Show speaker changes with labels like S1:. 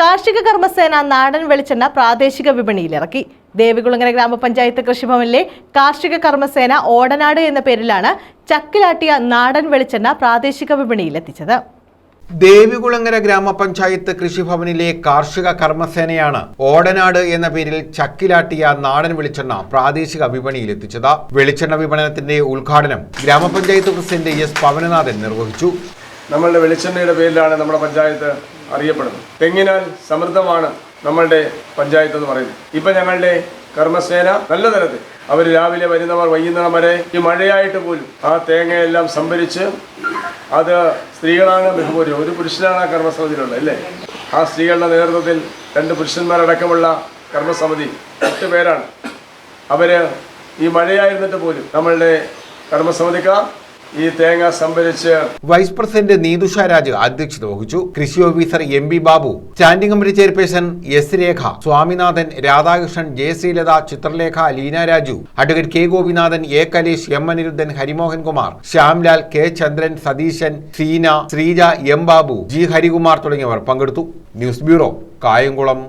S1: കാർഷിക കർമ്മസേന നാടൻ വെളിച്ചെണ്ണ പ്രാദേശിക വിപണിയിലിറക്കി. ദേവികുളങ്ങര ഗ്രാമപഞ്ചായത്ത് കൃഷിഭവനിലെ കാർഷിക കർമ്മസേന ഓടനാട് എന്ന പേരിലാണ് ചക്കിലാട്ടിയ നാടൻ വെളിച്ചെണ്ണ പ്രാദേശിക വിപണിയിലെത്തിച്ചത്.
S2: ദേവികുളങ്ങര ഗ്രാമപഞ്ചായത്ത് കൃഷിഭവനിലെ കാർഷിക കർമ്മസേനയാണ് ഓടനാട് എന്ന പേരിൽ ചക്കിലാട്ടിയ നാടൻ വെളിച്ചെണ്ണ പ്രാദേശിക വിപണിയിൽ വിപണിയിലെത്തിച്ചത്. വെളിച്ചെണ്ണ വിപണനത്തിന്റെ ഉദ്ഘാടനം ഗ്രാമപഞ്ചായത്ത് പ്രസിഡന്റ് എസ് പവനനാഥൻ നിർവഹിച്ചു.
S3: നമ്മളുടെ വെളിച്ചെണ്ണയുടെ പേരിലാണ് നമ്മുടെ പഞ്ചായത്ത് അറിയപ്പെടുന്നത് തെങ്ങിനാൽ സമൃദ്ധമാണ് നമ്മളുടെ പഞ്ചായത്ത് എന്ന് പറയുന്നത്. ഇപ്പം ഞങ്ങളുടെ കർമ്മസേന നല്ല തരത്തിൽ. അവർ രാവിലെ വരുന്നവർ വൈകുന്നേരം വരെ ഈ മഴയായിട്ട് പോലും ആ തേങ്ങയെല്ലാം സംഭരിച്ച് അത് സ്ത്രീകളാണ് ബഹുഭൂരിയും ഒരു പുരുഷനാണ് ആ കർമ്മസമിതിയിലുള്ളത് അല്ലേ? ആ സ്ത്രീകളുടെ നേതൃത്വത്തിൽ രണ്ട് പുരുഷന്മാരടക്കമുള്ള കർമ്മസമിതി എട്ട് പേരാണ്. അവർ ഈ മഴയായിരുന്നിട്ട് പോലും നമ്മളുടെ കർമ്മസമിതിക്കാർ ഈ തേങ്ങ സംഭരിച്ച്
S2: വൈസ് പ്രസിഡന്റ് നീതുഷ രാജ് അധ്യക്ഷത വഹിച്ചു. കൃഷി officer M B Babu standing committee chairperson S Rekha Swaminathan Radhakrishnan J Sreelatha Chithralekha Leena Raju advocate K Gopinathan A Kalesh M Aniruddhan Harimohan Kumar Shyamlal K Chandran Satheesan Seena Sreeja M Babu G Harikumar തുടങ്ങിയവർ പങ്കെടുത്തു. News bureau Kayamkulam.